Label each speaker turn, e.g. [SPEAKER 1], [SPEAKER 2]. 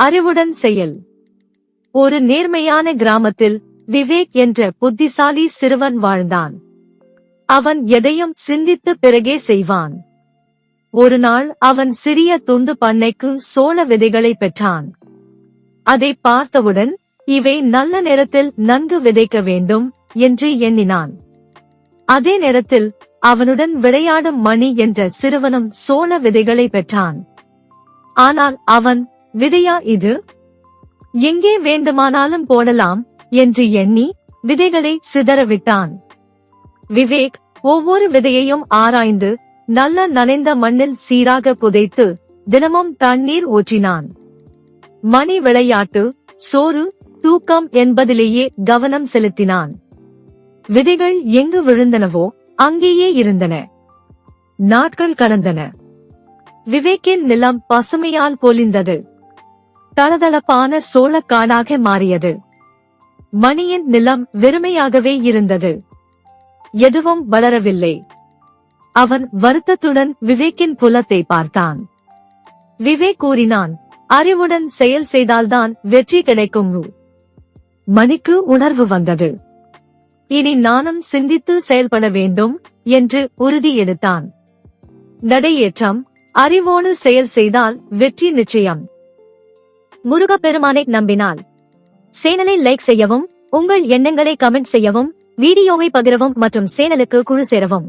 [SPEAKER 1] அறிவுடன் செயல். ஒரு நேர்மையான கிராமத்தில் விவேக் என்ற புத்திசாலி சிறுவன் வாழ்ந்தான். அவன் எதையும் சிந்தித்து பிறகே செய்வான். ஒரு நாள் அவன் சிறிய துண்டு பண்ணைக்கு சோள விதைகளை பெற்றான். அதை பார்த்தவுடன் இவை நல்ல நேரத்தில் நன்கு விதைக்க வேண்டும் என்று எண்ணினான். அதே நேரத்தில் அவனுடன் விளையாடும் மணி என்ற சிறுவனும் சோள விதைகளை பெற்றான். ஆனால் அவன் விதையா இது? எங்கே வேண்டுமானாலும் போடலாம் என்று எண்ணி விதைகளை சிதறவிட்டான் விவேக் ஒவ்வொரு விதையையும் ஆராய்ந்து நல்ல நனைந்த மண்ணில் சீராக புதைத்து தினமும் தண்ணீர் ஊற்றினான். மணி விளையாட்டு சோறு தூக்கம் என்பதிலேயே கவனம் செலுத்தினான். விதைகள் எங்கு விழுந்தனவோ அங்கேயே இருந்தன. நாட்கள் கடந்தன. விவேக்கின் நிலம் பசுமையால் பொலிந்தது தளதளப்பான சோளக்காடாக மாறியது. மணியின் நிலம் வெறுமையாகவே இருந்தது. எதுவும் வளரவில்லை. அவன் வருத்தத்துடன் விவேக்கின் புலத்தை பார்த்தான். விவேக் கூறினான் அறிவுடன் செயல் செய்தால்தான் வெற்றி கிடைக்கும். மணிக்கு உணர்வு வந்தது. இனி நானும் சிந்தித்து செயல்பட வேண்டும் என்று உறுதி எடுத்தான். நடையேற்றம் அறிவோடு செயல் செய்தால் வெற்றி நிச்சயம். முருகப்பெருமானை நம்பினால். சேனலை லைக் செய்யவும் உங்கள் எண்ணங்களை கமெண்ட் செய்யவும் வீடியோவை பகிரவும் மற்றும் சேனலுக்கு குழு சேரவும்.